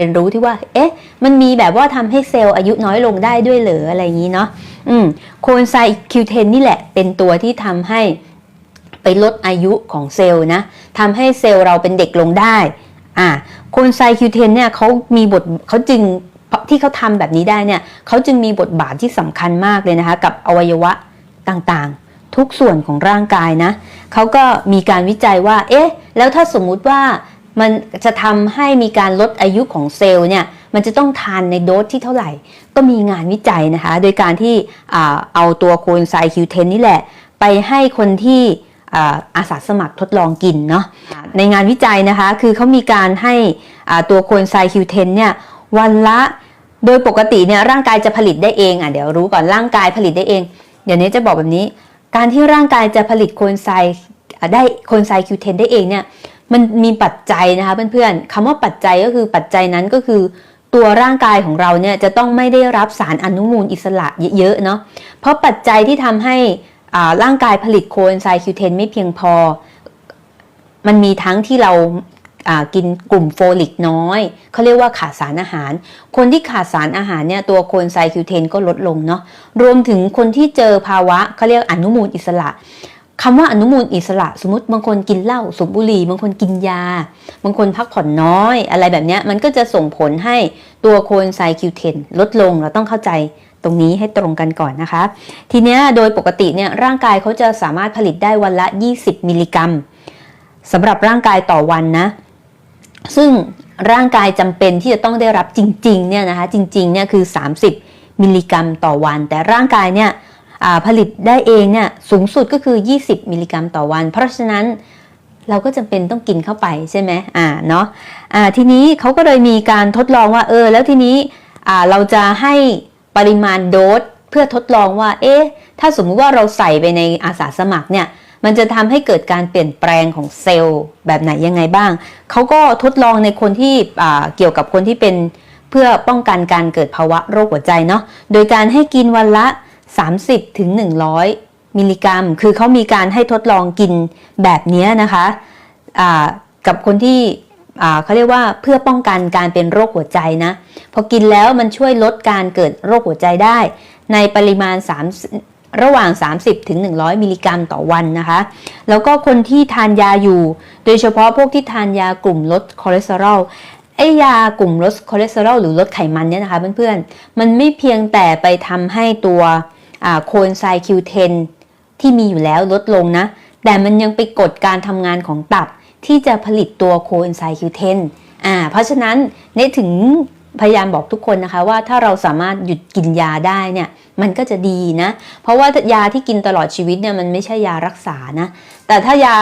เรียนรู้ที่ว่า เอ๊ะ มันมีแบบว่าทำให้เซลล์อายุน้อยลงได้ด้วยเหรืออะไรอย่างนี้เนาะ อืม โคนไซม์ Q10 นี่แหละ เป็นตัวที่ทำให้ไปลดอายุของเซลล์นะทำให้เซลล์เราเป็นเด็กลงได้ อ่า โคนไซม์ Q10 เนี่ยเขามีบทเขาจึงที่เขาทำแบบนี้ได้เนี่ยเขาจึงมีบทบาทที่สำคัญมากเลยนะคะ กับอวัยวะต่างๆ ทุกส่วนของร่างกายนะเขาก็มีการวิจัยว่า เอ๊ะ แล้วถ้าสมมุติว่า มันจะทำให้มีการลดอายุของเซลล์เนี่ยมันจะต้องทานในโดสที่เท่าไหร่ ก็มีงานวิจัยนะคะ โดยการที่อาเอาตัวโคเอนไซม์ Q10 นี่แหละ ไปให้คนที่อ่าอาสาสมัครทดลองกินเนาะในงานวิจัยนะคะ คือเขามีการให้อ่าตัวโคเอนไซม์ Q10 เนี่ยวันละโดยปกติเนี่ยร่างกายจะผลิตได้เองอะเดี๋ยวรู้ก่อนร่างกายผลิตได้เอง เดี๋ยวนี้จะบอกแบบนี้ การที่ร่างกายจะผลิตโคเอนไซม์อะได้โคเอนไซม์ Q10 ได้เองเนี่ย มันมีปัจจัยนะคะเพื่อนๆคำว่าปัจจัยก็คือปัจจัยนั้นก็คือ ตัวร่างกายของเราเนี่ยจะต้องไม่ได้รับสารอนุมูลอิสระเยอะๆเนาะเพราะปัจจัยที่ทำให้อ่าร่างกายผลิตโคเอนไซม์ Q10 ไม่เพียงพอ มันมีทั้งที่เราอ่ากินกลุ่มโฟลิกน้อย เขาเรียกว่าขาดสารอาหาร คนที่ขาดสารอาหารเนี่ยตัวโคเอนไซม์ Q10 ก็ลดลงเนาะรวมถึงคนที่เจอภาวะเขาเรียกอนุมูลอิสระ คำว่าอนุมูลอิสระสมมติบางคนกินเหล้าสูบบุหรี่บางคนกินยา บางคนพักผ่อนน้อย อะไรแบบนี้มันก็จะส่งผลให้ตัวโคเอนไซม์ Q10 ลดลงเราต้องเข้าใจตรงนี้ให้ตรงกันก่อนนะคะ ทีนี้โดยปกติเนี่ยร่างกายเขาจะสามารถผลิตได้วันละ 20 มิลลิกรัมสำหรับร่างกายต่อวันนะ ซึ่งร่างกายจำเป็นที่จะต้องได้รับจริงๆเนี่ยนะคะจริงๆเนี่ยคือ 30 มิลลิกรัมต่อวัน แต่ร่างกายเนี่ย ผลิตได้เองเนี่ยสูงสุดก็คือ 20 มิลลิกรัมต่อวัน เพราะฉะนั้นเราก็จำเป็นต้องกินเข้าไปใช่ไหมอ่าเนาะอ่าทีนี้เขาก็เลยมีการทดลองว่าเออแล้วทีนี้อ่าเราจะให้ปริมาณโดสเพื่อทดลองว่าเอ๊ะถ้าสมมุติว่าเราใส่ไปในอาสาสมัครเนี่ยมันจะทำให้เกิดการเปลี่ยนแปลงของเซลล์แบบไหนยังไงบ้าง เขาก็ทดลองในคนที่เกี่ยวกับคนที่เป็นเพื่อป้องกันการเกิดภาวะโรคหัวใจเนาะ โดยการให้กินวันละ 30ถึง100 มิลลิกรัม คือเขามีการให้ทดลองกินแบบนี้นะคะะกับคนที่เขาเรียกว่าเพื่อป้องกันการเป็นโรคหัวใจนะพอกินแล้วมันช่วยลดการเกิดโรคหัวใจได้ ในปริมาณ 3 ระหว่าง 30ถึง100 มิลลิกรัมต่อวันนะคะ แล้วก็คนที่ทานยาอยู่ โดยเฉพาะพวกที่ทานยากลุ่มลดคอเลสเตอรอลไอยากลุ่มลดคอเลสเตอรอลหรือลดไขมันเนี่ยนะคะเพื่อนๆ มันไม่เพียงแต่ไปทำให้ตัว โคเอนไซม์ Q10 ที่มีอยู่แล้วลดลงนะ แต่มันยังไปกดการทำงานของตับที่จะผลิตตัวโคเอนไซม์ Q10 อ่า เพราะฉะนั้นเนถึงพยายามบอกทุกคนนะคะว่าถ้าเราสามารถหยุดกินยาได้เนี่ยมันก็จะดีนะ เพราะว่ายาที่กินตลอดชีวิตเนี่ยมันไม่ใช่ยารักษานะ แต่ถ้ายา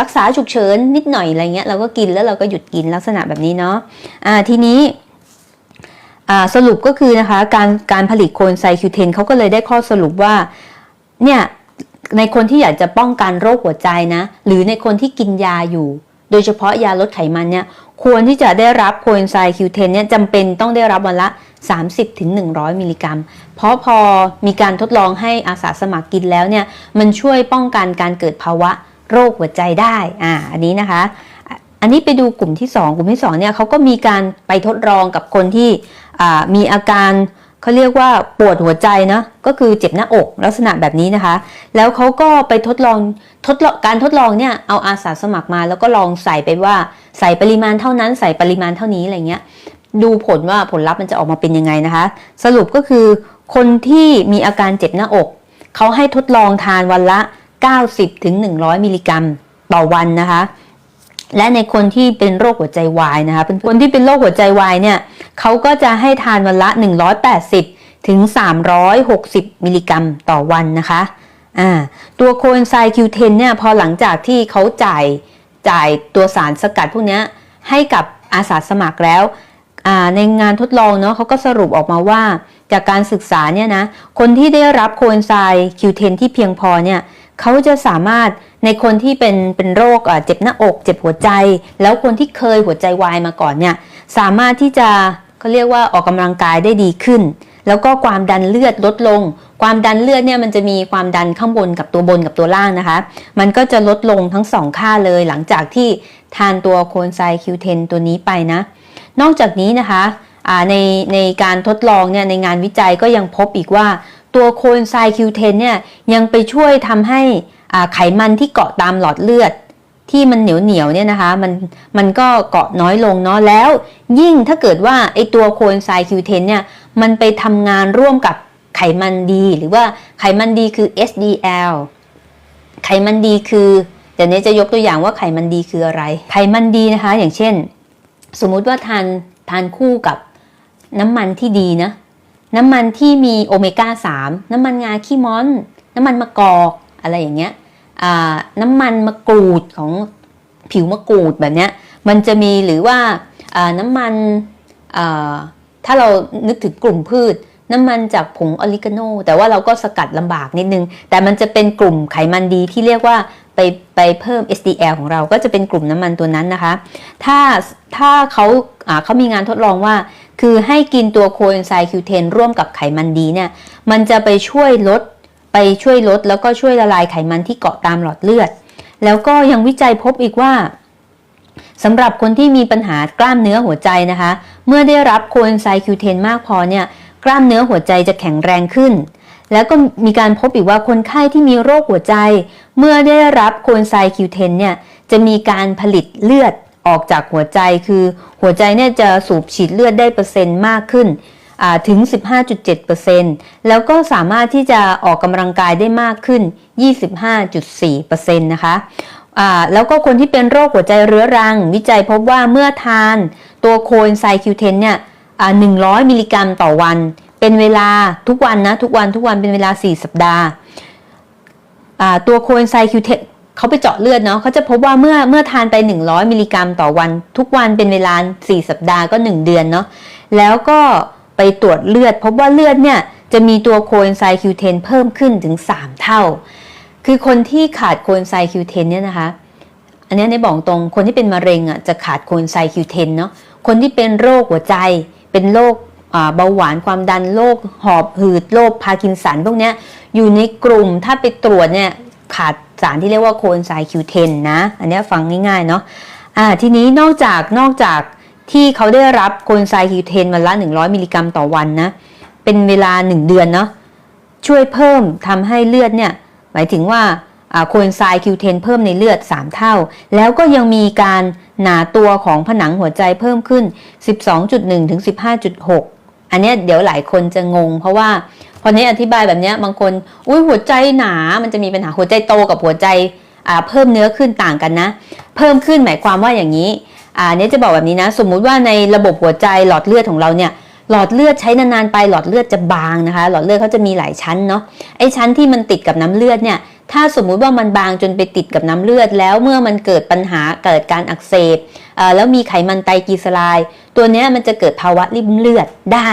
รักษาฉุกเฉินนิดหน่อยอะไรเงี้ยเราก็กินแล้วเราก็หยุดกินลักษณะแบบนี้เนาะะทีนี้ สรุปก็คือนะคะการการผลิตโคนไซคิวเทนเขาก็เลยได้ข้อสรุปว่าเนี่ยในคนที่อยากจะป้องกันโรคหัวใจนะ หรือในคนที่กินยาอยู่ โดยเฉพาะยาลดไขมันเนี่ยควรที่จะได้รับโคเอนไซม์ Q10 เนี่ยจำเป็นต้องได้รับวันละ 30-100 มิลลิกรัม เพราะพอมีการทดลองให้อาสาสมัครกินแล้วเนี่ยมันช่วยป้องกันการเกิดภาวะโรคหัวใจได้อ่าอันนี้นะคะ อันนี้ไปดูกลุ่มที่ 2 กลุ่มที่2เนี่ยเขาก็มีการไปทดลองกับคนที่ มีอาการเขาเรียกว่าปวดหัวใจนะก็คือเจ็บหน้าอกลักษณะแบบนี้นะคะ แล้วเขาก็ไปทดลองทดลองการทดลองเนี่ยเอาอาสาสมัครมา แล้วก็ลองใส่ไปว่าใส่ปริมาณเท่านั้นใส่ปริมาณเท่านี้อะไรเงี้ยดูผลว่าผลลัพธ์มันจะออกมาเป็นยังไงนะคะ สรุปก็คือคนที่มีอาการเจ็บหน้าอกเขาให้ทดลองทานวันละ 90ถึง100 มิลลิกรัม ต่อวันนะคะ และในคนที่เป็นโรคหัวใจวายนะคะเป็นคนที่เป็นโรคหัวใจวายเนี่ยเขาก็จะให้ทานวันละ 180 ถึง 360 มิลลิกรัมต่อวันนะคะอ่าตัวโคเอนไซม์ Q10 เนี่ยพอหลังจากที่เขาจ่ายจ่ายตัวสารสกัดพวกนี้ให้กับอาสาสมัครแล้วในงานทดลองเนาะเขาก็สรุปออกมาว่า จากการศึกษาเนี่ยนะคนที่ได้รับโคเอนไซม์ Q10 ที่เพียงพอเนี่ย เขาจะสามารถในคนที่เป็นเป็นโรคเจ็บหน้าอก เจ็บหัวใจ แล้วคนที่เคยหัวใจวายมาก่อนเนี่ยสามารถที่จะเขาเรียกว่าออกกำลังกายได้ดีขึ้น แล้วก็ความดันเลือดลดลง ความดันเลือดเนี่ยมันจะมีความดันข้างบนกับตัวบนกับตัวล่างนะคะ มันก็จะลดลงทั้งสองค่าเลยหลังจากที่ทานตัวโคนไซคิวเทนตัวนี้ไปนะ นอกจากนี้นะคะอ่าในในการทดลองเนี่ยในงานวิจัยก็ยังพบอีกว่า ตัวโคเอนไซม์ Q10 เนี่ยยังไปช่วยทำให้ไขมันที่เกาะตามหลอดเลือด ที่มันเหนียวเหนียวๆเนี่ยนะคะมันมันก็เกาะน้อยลงเนาะแล้ว ยิ่งถ้าเกิดว่าไอตัวโคเอนไซม์ Q10 เนี่ยมันไปทำงานร่วมกับไขมันดี หรือว่าไขมันดีคือ SDL ไขมันดีคือเดี๋ยวนี้จะยกตัวอย่างว่าไขมันดีคืออะไร ไขมันดีนะคะ อย่างเช่น สมมุติว่าทานทานคู่กับน้ำมันที่ดีนะ น้ำมันที่มีโอเมก้า 3 น้ำมันงาขี้ม้อน น้ำมันมะกอกอะไรอย่างเงี้ยน้ำมันมะกรูดของผิวมะกรูดแบบเนี้ยมันจะมีหรือว่าน้ำมันถ้าเรานึกถึงกลุ่มพืช น้ำมันจากผงออริกาโนแต่ว่าเราก็สกัดลำบากนิดนึง แต่มันจะเป็นกลุ่มไขมันดีที่เรียกว่าไปไปเพิ่ม SDL ของเราก็จะเป็นกลุ่มน้ำมันตัวนั้นนะคะ ถ้าถ้าเขาเขามีงานทดลองว่า คือให้กินตัวโคเอนไซม์ Q10 ร่วมกับไขมันดีเนี่ย มันจะไปช่วยลด ไปช่วยลดแล้วก็ช่วยละลายไขมันที่เกาะตามหลอดเลือด แล้วก็ยังวิจัยพบอีกว่าสำหรับคนที่มีปัญหากล้ามเนื้อหัวใจนะคะ เมื่อได้รับโคเอนไซม์ Q10 มากพอเนี่ย กล้ามเนื้อหัวใจจะแข็งแรงขึ้น แล้วก็มีการพบอีกว่าคนไข้ที่มีโรคหัวใจ เมื่อได้รับโคเอนไซม์ Q10 เนี่ย จะมีการผลิตเลือด ออกจากหัวใจคือหัวใจเนี่ยจะสูบฉีดเลือดได้เปอร์เซ็นต์มากขึ้นถึง 15.7%แล้วก็สามารถที่จะออกกำลังกายได้มากขึ้น 25.4%นะคะแล้วก็คนที่เป็นโรคหัวใจเรื้อรัง วิจัยพบว่าเมื่อทานตัวโคเอนไซม์ Q10 เนี่ย100 มิลลิกรัมต่อวัน เป็นเวลาทุกวันนะ ทุกวันทุกวันเป็นเวลา 4 สัปดาห์ตัวโคเอนไซม์ Q10 เขาไปเจาะเลือดเนาะเขาจะพบว่าเมื่อเมื่อทานไป 100 มิลลิกรัมต่อวัน ทุกวันเป็นเวลา 4 สัปดาห์ก็ 1 เดือนเนาะแล้วก็ไปตรวจเลือด พบว่าเลือดเนี่ยจะมีตัวโคเอนไซม์ Q10 เพิ่มขึ้นถึง 3 เท่า คือคนที่ขาดโคเอนไซม์ Q10 เนี่ยนะคะ อันนี้ในบอกตรงคนที่เป็นมะเร็งอะจะขาดโคเอนไซม์ Q10 เนาะคนที่เป็นโรคหัวใจ เป็นโรคเบาหวานความดันโรคหอบหืดโรคพาร์กินสันพวกเนี้ยอยู่ในกลุ่มถ้าไปตรวจเนี่ย ขาดสารที่เรียกว่าโคเอนไซม์ Q10 นะ อันนี้ฟังง่ายๆเนาะอ่าทีนี้นอกจากนอกจากที่เขาได้รับโคเอนไซม์ Q10 วันละ 100 มิลลิกรัมต่อวันนะ เป็นเวลา 1 เดือนเนาะช่วยเพิ่มทำให้เลือดเนี่ย หมายถึงว่าโคเอนไซม์ Q10 เพิ่มในเลือด 3 เท่า แล้วก็ยังมีการหนาตัวของผนังหัวใจเพิ่มขึ้น 12.1 ถึง 15.6 อันนี้เดี๋ยวหลายคนจะงงเพราะว่า พอนี้อธิบายแบบนี้บางคนอุ้ยหัวใจหนา มันจะมีปัญหาหัวใจโตกับหัวใจอ่าเพิ่มเนื้อขึ้นต่างกันนะ เพิ่มขึ้นหมายความว่าอย่างนี้อ่าเนี้จะบอกแบบนี้นะ สมมุติว่าในระบบหัวใจหลอดเลือดของเราเนี่ยหลอดเลือดใช้นานๆไปหลอดเลือดจะบางนะคะ หลอดเลือดเขาจะมีหลายชั้นเนาะไอ้ชั้นที่มันติดกับน้ำเลือดเนี่ย ถ้าสมมุติว่ามันบางจนไปติดกับน้ำเลือด แล้วเมื่อมันเกิดปัญหาเกิดการอักเสบแล้วมีไขมันไตรกลีเซอไรด์ตัวนี้มันจะเกิดภาวะริ่มเลือดได้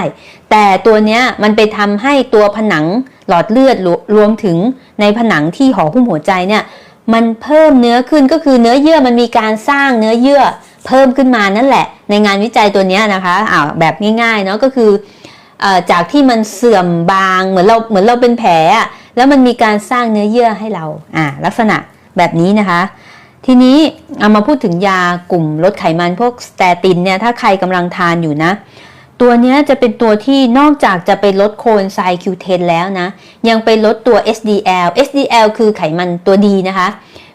แต่ตัวนี้มันไปทำให้ตัวผนังหลอดเลือดรวมถึงในผนังที่ห่อหุ้มหัวใจเนี่ยมันเพิ่มเนื้อขึ้นก็คือเนื้อเยื่อมันมีการสร้างเนื้อเยื่อเพิ่มขึ้นมานั่นแหละ ในงานวิจัยตัวนี้นะคะอ้าวแบบง่ายๆเนาะก็คืออจากที่มันเสื่อมบางเหมือนเราเหมือนเราเป็นแผลอะ แล้วมันมีการสร้างเนื้อเยื่อให้เราอ่าลักษณะแบบนี้นะคะ ทีนี้เอามาพูดถึงยากลุ่มลดไขมันพวกสเตตินเนี่ยถ้าใครกำลังทานอยู่นะ ตัวนี้จะเป็นตัวที่นอกจากจะไปลดโคเอนไซม์ Q10 แล้วนะ ยังไปลดตัว SDL SDL คือไขมันตัวดีนะคะ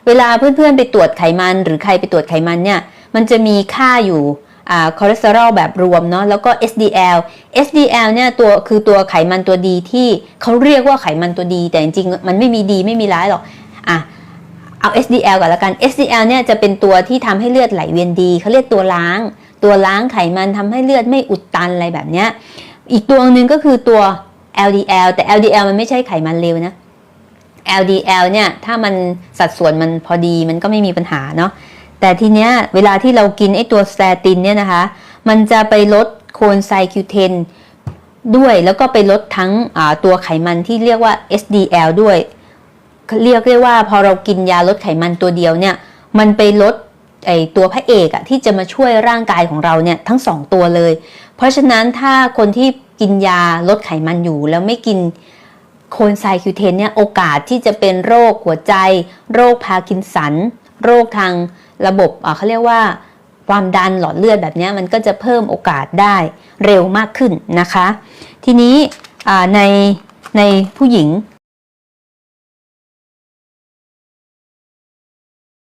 เวลาเพื่อนๆไปตรวจไขมันหรือใครไปตรวจไขมันเนี่ยมันจะมีค่าอยู่ คอเลสเตอรอลแบบรวมเนาะแล้วก็ SDL SDL เนี่ยตัวคือตัวไขมันตัวดีที่เขาเรียกว่าไขมันตัวดี แต่จริงๆมันไม่มีดีไม่มีร้ายหรอกอะเอา SDL ก่อนละกัน SDL เนี่ยจะเป็นตัวที่ทำให้เลือดไหลเวียนดีเขาเรียกตัวล้าง ตัวล้างไขมันทำให้เลือดไม่อุดตันอะไรแบบเนี้ยอีกตัวหนึ่งก็คือตัว LDL แต่ LDL มันไม่ใช่ไขมันเลวนะ LDL เนี่ยถ้ามันสัดส่วนมันพอดีมันก็ไม่มีปัญหาเนาะ แต่ทีเนี้ยเวลาที่เรากินไอตัวสเตตินเนี่ยนะคะ มันจะไปลดโคนไซม์ Q10 ด้วยแล้วก็ไปลดทั้งตัวไขมันที่เรียกว่า SDL ด้วย เรียกได้ว่าพอเรากินยาลดไขมันตัวเดียวเนี่ย มันไปลดไอตัวพระเอกอะที่จะมาช่วยร่างกายของเราเนี่ยทั้งสองตัวเลย เพราะฉะนั้นถ้าคนที่กินยาลดไขมันอยู่แล้วไม่กินโคนไซม์ Q10 เนี่ยโอกาสที่จะเป็นโรคหัวใจ โรคพาร์กินสัน โรคทาง ระบบเขาเรียกว่าความดันหลอดเลือดแบบนี้มันก็จะเพิ่มโอกาสได้เร็วมากขึ้นนะคะ ทีนี้ในในผู้หญิง